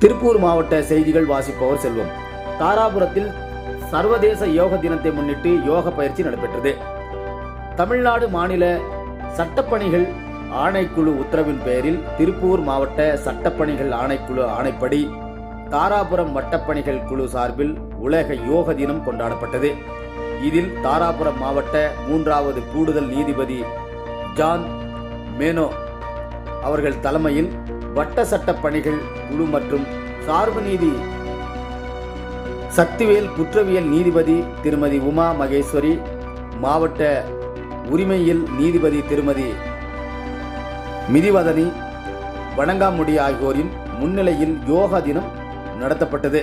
திருப்பூர் மாவட்ட செய்திகள் வாசிப்பவர் செல்வம். தாராபுரத்தில் சர்வதேச யோக தினத்தை முன்னிட்டு யோக பயிற்சி நடைபெற்றது. தமிழ்நாடு மாநில சட்டப்பணிகள் ஆணைக்குழு உத்தரவின் பெயரில் திருப்பூர் மாவட்ட சட்டப்பணிகள் ஆணைக்குழு ஆணைப்படி தாராபுரம் வட்டப்பணிகள் குழு சார்பில் உலக யோக தினம் கொண்டாடப்பட்டது. இதில் தாராபுரம் மாவட்ட மூன்றாவது கூடுதல் நீதிபதி ஜான் மேனோ அவர்கள் தலைமையில் வட்ட சட்ட பணிகள் குழு மற்றும் சார்பு நீதி சக்திவேல் குற்றவியல் நீதிபதி திருமதி உமா மகேஸ்வரி மாவட்ட உரிமையில் நீதிபதி திருமதி மிதிவதனி வணங்காமுடி ஆகியோரின் முன்னிலையில் யோகா தினம் நடத்தப்பட்டது.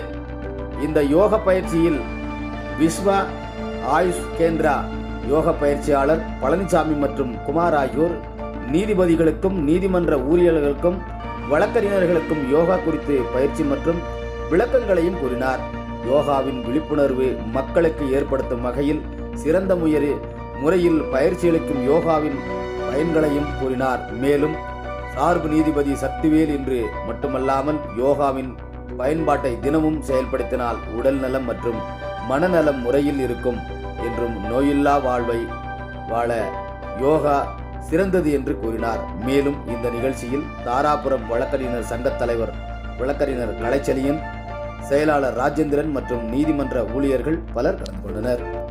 இந்த யோக பயிற்சியில் விஸ்வா ஆயுஷ் கேந்திரா யோக பயிற்சியாளர் பழனிசாமி மற்றும் குமார் ஆகியோர் நீதிபதிகளுக்கும் நீதிமன்ற ஊழியர்களுக்கும் வழக்கறிஞர்களுக்கும் யோகா குறித்து பயிற்சி மற்றும் விளக்கங்களையும் கூறினார். யோகாவின் விழிப்புணர்வு மக்களுக்கு ஏற்படுத்தும் வகையில் சிறந்த முயறி முறையில் பயிற்சியளிக்கும் யோகாவின் பயன்களையும் கூறினார். மேலும் சார்பு நீதிபதி சக்திவேல் இன்று மட்டுமல்லாமல் யோகாவின் பயன்பாட்டை தினமும் செயல்படுத்தினால் உடல் நலம் மற்றும் மனநலம் முறையில் இருக்கும். என்றும் நோயில்லா வாழ்வை வாழ யோகா சிறந்தது என்று கூறினார். மேலும் இந்த நிகழ்ச்சியில் தாராபுரம் வழக்கறிஞர் சங்கத் தலைவர் வழக்கறிஞர் கலைச்சலியன் செயலாளர் ராஜேந்திரன் மற்றும் நீதிமன்ற ஊழியர்கள் பலர் கலந்து கொண்டனர்.